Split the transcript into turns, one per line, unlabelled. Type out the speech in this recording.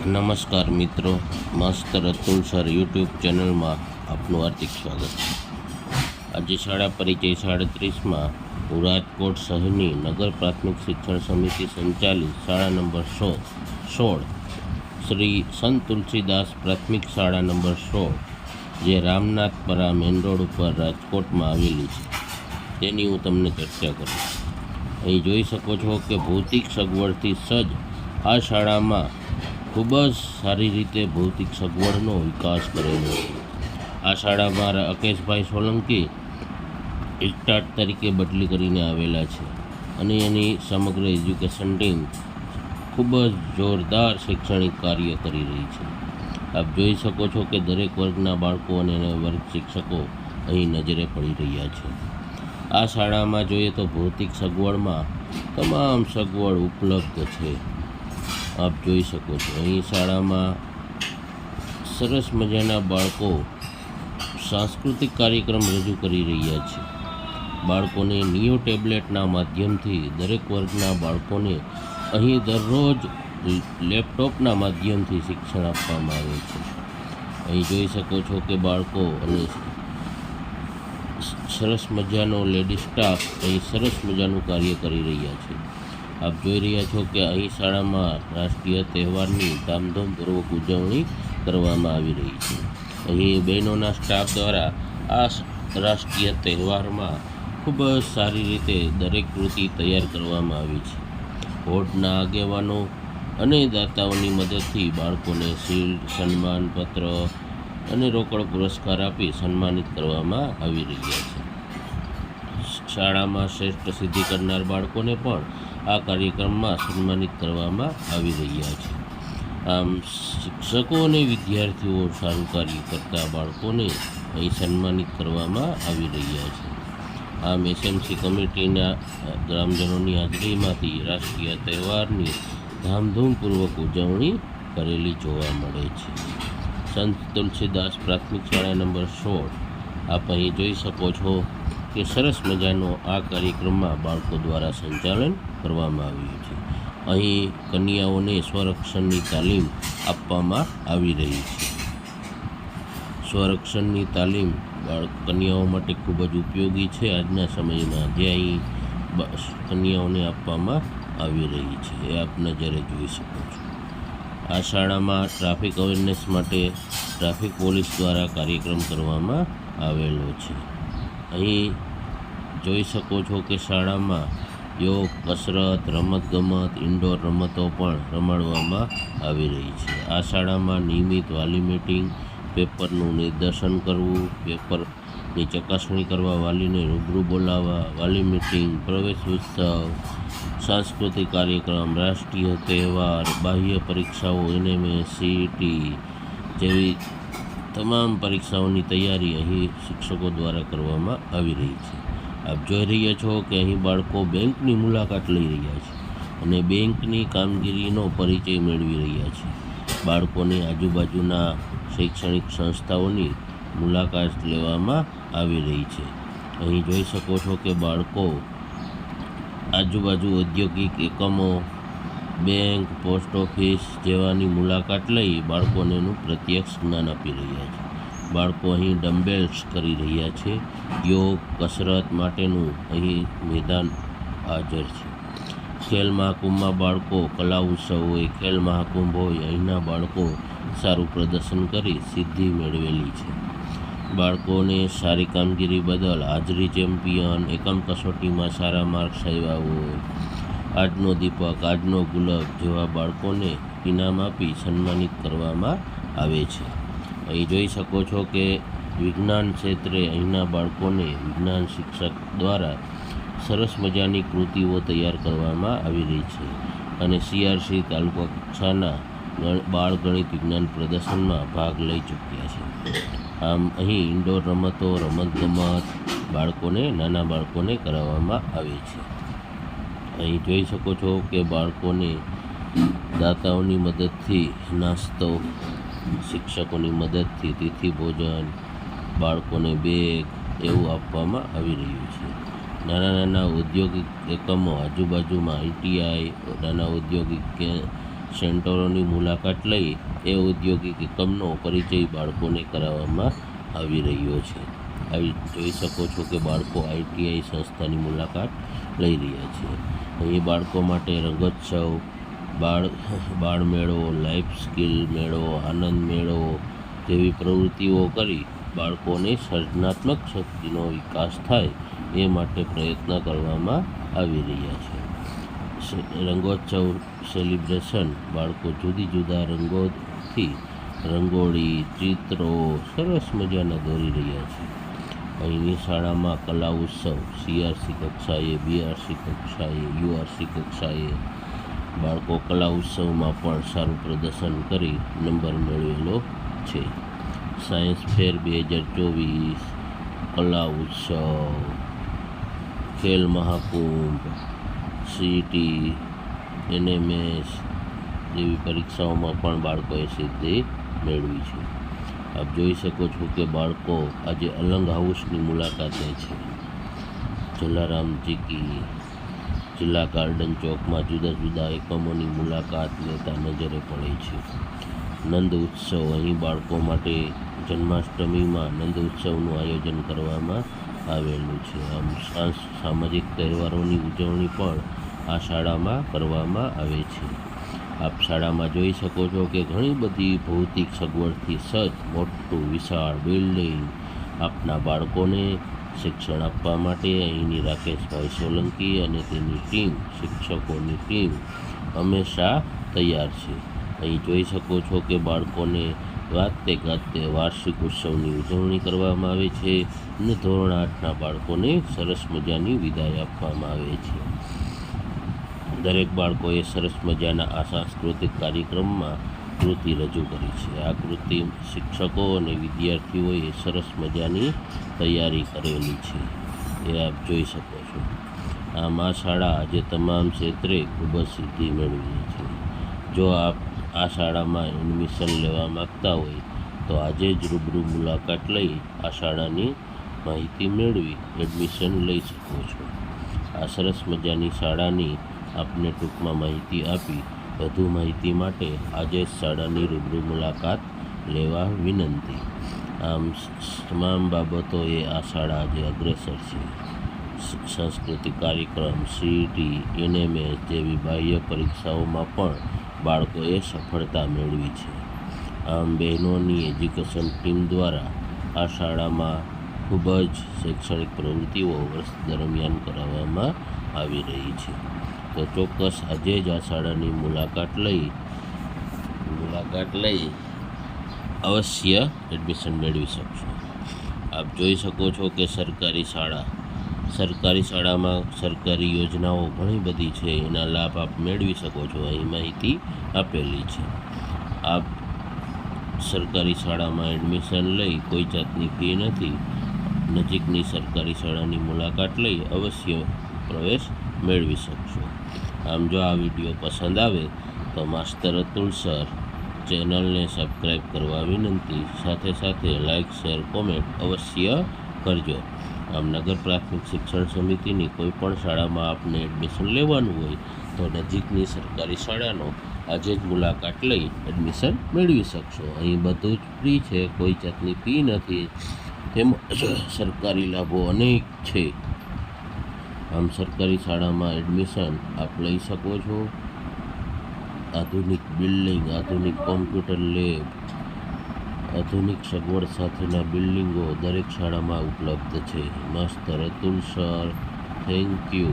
નમસ્કાર મિત્રો, મસ્ત રતુલ સર યુટ્યુબ ચેનલમાં આપનું હાર્દિક સ્વાગત છે. આજે શાળા પરિચય સાડત્રીસમાં હું રાજકોટ શહેરની નગર પ્રાથમિક શિક્ષણ સમિતિ સંચાલિત શાળા નંબર સો, સોળ, શ્રી સંત તુલસીદાસ પ્રાથમિક શાળા નંબર સોળ, જે રામનાથપરા મેન રોડ ઉપર રાજકોટમાં આવેલી છે. તેની હું તમને ચર્ચા કરું અહીં જોઈ શકો છો કે ભૌતિક સગવડથી સજ્જ આ શાળામાં ખૂબ જ સારી રીતે ભૌતિક સગવડનો વિકાસ કરેલો છે. આ શાળામાં રાકેશભાઈ સોલંકી ઇસ્ટાર્ટ તરીકે બદલી કરીને આવેલા છે અને એની સમગ્ર એજ્યુકેશન ટીમ ખૂબ જ જોરદાર શૈક્ષણિક કાર્ય કરી રહી છે. આપ જોઈ શકો છો કે દરેક વર્ગના બાળકો અને વર્ગ શિક્ષકો અહીં નજરે પડી રહ્યા છે. આ શાળામાં જોઈએ તો ભૌતિક સગવડમાં તમામ સગવડ ઉપલબ્ધ છે. આપ જોઈ શકો છો. અહીં શાળામાં સરસ મજાના બાળકો સાંસ્કૃતિક કાર્યક્રમ રજૂ કરી રહ્યા છે. બાળકોને નિયો ટેબ્લેટના માધ્યમથી દરેક વર્ગના બાળકોને અહીં દરરોજ લેપટોપના માધ્યમથી શિક્ષણ આપવામાં આવે છે. અહીં જોઈ શકો છો કે બાળકો અને સરસ મજાનો લેડી સ્ટાફ અહીં સરસ મજાનું કાર્ય કરી રહ્યા છે. આપ જોઈ રહ્યા છો કે અહીં શાળામાં રાષ્ટ્રીય તહેવારની ધામધૂમપૂર્વક ઉજવણી કરવામાં આવી રહી છે. અહીં બહેનોના સ્ટાફ દ્વારા આ રાષ્ટ્રીય તહેવારમાં ખૂબ જ સારી રીતે દરેક કૃતિ તૈયાર કરવામાં આવી છે. બોર્ડના આગેવાનો અને દાતાઓની મદદથી બાળકોને શિલ્ડ સન્માનપત્ર અને રોકડ પુરસ્કાર આપી સન્માનિત કરવામાં આવી રહ્યા છે. શાળામાં શ્રેષ્ઠ સિદ્ધિ કરનાર બાળકોને પણ આ કાર્યક્રમમાં સન્માનિત કરવામાં આવી રહ્યા છે. આમ, શિક્ષકો અને વિદ્યાર્થીઓ સારું કાર્ય કરતા બાળકોને અહીં સન્માનિત કરવામાં આવી રહ્યા છે. આમ, એસએમસી કમિટીના ગ્રામજનોની હાજરીમાંથી રાષ્ટ્રીય તહેવારની ધામધૂમપૂર્વક ઉજવણી કરેલી જોવા મળે છે. સંત તુલસીદાસ પ્રાથમિક શાળા નંબર સોળ. આપ અહીં જોઈ શકો છો. કે સરસ મજાનો આ કાર્યક્રમમાં બાળકો દ્વારા સંચાલન કરવામાં આવ્યું છે. અહીં કન્યાઓને સ્વરક્ષણની તાલીમ આપવામાં આવી રહી છે. સ્વરક્ષણની તાલીમ કન્યાઓ માટે ખૂબ જ ઉપયોગી છે. આજના સમયમાં જે અહીં કન્યાઓને આપવામાં આવી રહી છે. એ આપ નજરે જોઈ શકો છો. આ શાળામાં ટ્રાફિક અવેરનેસ માટે ટ્રાફિક પોલીસ દ્વારા કાર્યક્રમ કરવામાં આવેલો છે. અહીં જોઈ શકો છો કે શાળામાં યોગ, કસરત, રમતગમત ઇન્ડોર રમતો પણ રમાડવામાં આવી રહી છે. આ શાળામાં નિયમિત વાલી મીટિંગ પેપરનું નિદર્શન કરવું, પેપરની ચકાસણી કરવા, વાલીને રૂબરૂ બોલાવવા વાલી મીટિંગ પ્રવેશ ઉત્સવ, સાંસ્કૃતિક કાર્યક્રમ, રાષ્ટ્રીય તહેવાર, બાહ્ય પરીક્ષાઓ, એનએમએસ, સીઈટી જેવી તમામ પરીક્ષાઓની તૈયારી અહીં શિક્ષકો દ્વારા કરવામાં આવી રહી છે. આપ જોઈ રહ્યા છો કે અહીં બાળકો બેંકની મુલાકાત લઈ રહ્યા છે અને બેંકની કામગીરીનો પરિચય મેળવી રહ્યા છે. બાળકોની આજુબાજુના શૈક્ષણિક સંસ્થાઓની મુલાકાત લેવામાં આવી રહી છે. અહીં જોઈ શકો છો કે બાળકો આજુબાજુ ઔદ્યોગિક એકમો બેંક, પોસ્ટ ઓફિસ જેવાની મુલાકાત લઈ બાળકોને એનું પ્રત્યક્ષ જ્ઞાન આપી રહ્યા છે. બાળકો અહીં ડમ્બેલ્સ કરી રહ્યા છે. યોગ, કસરત માટેનું અહીં મેદાન હાજર છે. ખેલ મહાકુંભમાં બાળકો, કલા ઉત્સવ હોય ખેલ મહાકુંભ હોય, અહીંના બાળકો સારું પ્રદર્શન કરી સિદ્ધિ મેળવેલી છે. બાળકોને સારી કામગીરી બદલ હાજરી ચેમ્પિયન, એકમ કસોટીમાં સારા માર્ક્સ આવ્યા હોય આજનો દીપક, આજનો ગુલાબ જેવા બાળકોને ઇનામ આપી સન્માનિત કરવામાં આવે છે. અહીં જોઈ શકો છો કે વિજ્ઞાન ક્ષેત્રે અહીંના બાળકોને વિજ્ઞાન શિક્ષક દ્વારા સરસ મજાની કૃતિઓ તૈયાર કરવામાં આવી રહી છે અને સીઆરસી તાલુકા કક્ષાના બાળ ગણિત વિજ્ઞાન પ્રદર્શનમાં ભાગ લઈ ચૂક્યા છે. આમ અહીં ઇન્ડોર રમતો, રમતગમત બાળકોને, નાના બાળકોને કરાવવામાં આવે છે. અહીં જોઈ શકો છો કે બાળકોને દાતાઓની મદદથી, નાસ્તો, શિક્ષકોની મદદથી, તિથિ ભોજન, બાળકોને બેગ એવું આપવામાં આવી રહ્યું છે. નાના નાના ઔદ્યોગિક એકમો આજુબાજુમાં આઈટીઆઈ નાના ઔદ્યોગિક સેન્ટરોની મુલાકાત લઈ એ ઔદ્યોગિક એકમનો પરિચય બાળકોને કરાવવામાં આવી રહ્યો છે. આવી જોઈ શકો છો કે બાળકો આઈટીઆઈ સંસ્થાની મુલાકાત લઈ રહ્યા છે. અહીં બાળકો માટે રંગોત્સવ, બાળ બાળ મેળો લાઈફ સ્કિલ મેળો આનંદ મેળો જેવી પ્રવૃત્તિઓ કરી બાળકોની સર્જનાત્મક શક્તિનો વિકાસ થાય એ માટે પ્રયત્ન કરવામાં આવી રહ્યા છે. રંગોત્સવ સેલિબ્રેશન બાળકો જુદી જુદા રંગોથી રંગોળી, ચિત્રો, સરસ મજાના દોરી રહ્યા છે. અહીંની શાળામાં કલા ઉત્સવ, સીઆરસી કક્ષાએ, બીઆરસી કક્ષાએ, યુઆરસી કક્ષાએ બાળકો કલા ઉત્સવમાં પણ સારું પ્રદર્શન કરી નંબર મેળવેલો છે. સાયન્સ ફેર બે હજાર ચોવીસ, કલા ઉત્સવ, ખેલ મહાકુંભ, સીટી, એનએમએસ જેવી પરીક્ષાઓમાં પણ બાળકોએ સિદ્ધિ મેળવી છે. આપ જોઈ શકો છો કે બાળકો આજે અલંગ હાઉસની મુલાકાત લે છે. જલારામ જીકી જિલ્લા ગાર્ડન ચોકમાં જુદા જુદા એકમોની મુલાકાત લેતા નજરે પડે છે. નંદ ઉત્સવ અહીં બાળકો માટે જન્માષ્ટમીમાં નંદ ઉત્સવનું આયોજન કરવામાં આવેલું છે. આમ સામાજિક તહેવારોની ઉજવણી પણ આ શાળામાં કરવામાં આવે છે. આપ શાળામાં જોઈ શકો છો કે ઘણી બધી ભૌતિક સગવડથી સજ્જ, મોટું, વિશાળ બિલ્ડિંગ આપના બાળકોને શિક્ષણ આપવા માટે અહીંની રાકેશભાઈ સોલંકી અને તેની ટીમ, શિક્ષકોની ટીમ હંમેશા તૈયાર છે. અહીં જોઈ શકો છો કે બાળકોને વાતે ગાતે વાર્ષિક ઉત્સવની ઉજવણી કરવામાં આવે છે અને ધોરણ આઠના બાળકોને સરસ મજાની વિદાય આપવામાં આવે છે. દરેક બાળકોએ સરસ મજાના આ સાંસ્કૃતિક કાર્યક્રમમાં કૃતિ રજૂ કરી છે. આ કૃતિ શિક્ષકો અને વિદ્યાર્થીઓએ સરસ મજાની તૈયારી કરેલી છે. એ આપ જોઈ શકો છો. આ આ શાળા આજે તમામ ક્ષેત્રે ખૂબ જ સિદ્ધિ મેળવી છે. જો આપ આ શાળામાં એડમિશન લેવા માગતા હોય, તો આજે જ રૂબરૂ મુલાકાત લઈ આ શાળાની માહિતી મેળવી એડમિશન લઈ શકો છો. આ સરસ મજાની શાળાની આપને ટૂંકમાં માહિતી આપી, વધુ માહિતી માટે આજે શાળાની રૂબરૂ મુલાકાત લેવા વિનંતી. આમ, તમામ બાબતોએ આ શાળા આજે અગ્રેસર છે. સાંસ્કૃતિક કાર્યક્રમ સીઈટી એનએમએસ જેવી બાહ્ય પરીક્ષાઓમાં પણ બાળકોએ સફળતા મેળવી છે. આમ, બહેનોની એજ્યુકેશન ટીમ દ્વારા આ શાળામાં ખૂબ જ શૈક્ષણિક પ્રવૃત્તિઓ વર્ષ દરમિયાન કરાવવામાં આવી રહી છે. તો ચોક્કસ આજે જ આ શાળાની મુલાકાત લઈ મુલાકાત લઈ અવશ્ય એડમિશન મેળવી શકશો. આપ જોઈ શકો છો કે સરકારી શાળા, સરકારી શાળામાં સરકારી યોજનાઓ ઘણી બધી છે, એના લાભ આપ મેળવી શકો છો, અહીં માહિતી આપેલી છે. આપ સરકારી શાળામાં એડમિશન લઈ કોઈ જાતની ફી નથી, નજીકની સરકારી શાળાની મુલાકાત લઈ અવશ્ય પ્રવેશ મેળવી શકશો. આમ જો આ વીડિયો પસંદ આવે, તો માસ્તર અતુલ સર ચેનલને સબસ્ક્રાઈબ કરવા વિનંતી. સાથે સાથે લાઇક, શેર, કોમેન્ટ અવશ્ય કરજો. આમ નગર પ્રાથમિક શિક્ષણ સમિતિની કોઈ પણ શાળામાં આપને એડમિશન લેવાનું હોય, તો નજીકની સરકારી શાળાનો આજે જ મુલાકાત લઈ એડમિશન મેળવી શકશો. અહીં બધું જ ફ્રી છે, કોઈ જાતની ફી નથી. તેમજ સરકારી લાભો અનેક છે. આમ સરકારી શાળામાં એડમિશન આપ લઈ શકો છો. આધુનિક બિલ્ડિંગ, આધુનિક કોમ્પ્યુટર લેબ, આધુનિક સગવડ સાથેના બિલ્ડિંગો દરેક શાળામાં ઉપલબ્ધ છે. માસ્તર અતુલ સર, થેન્ક યુ.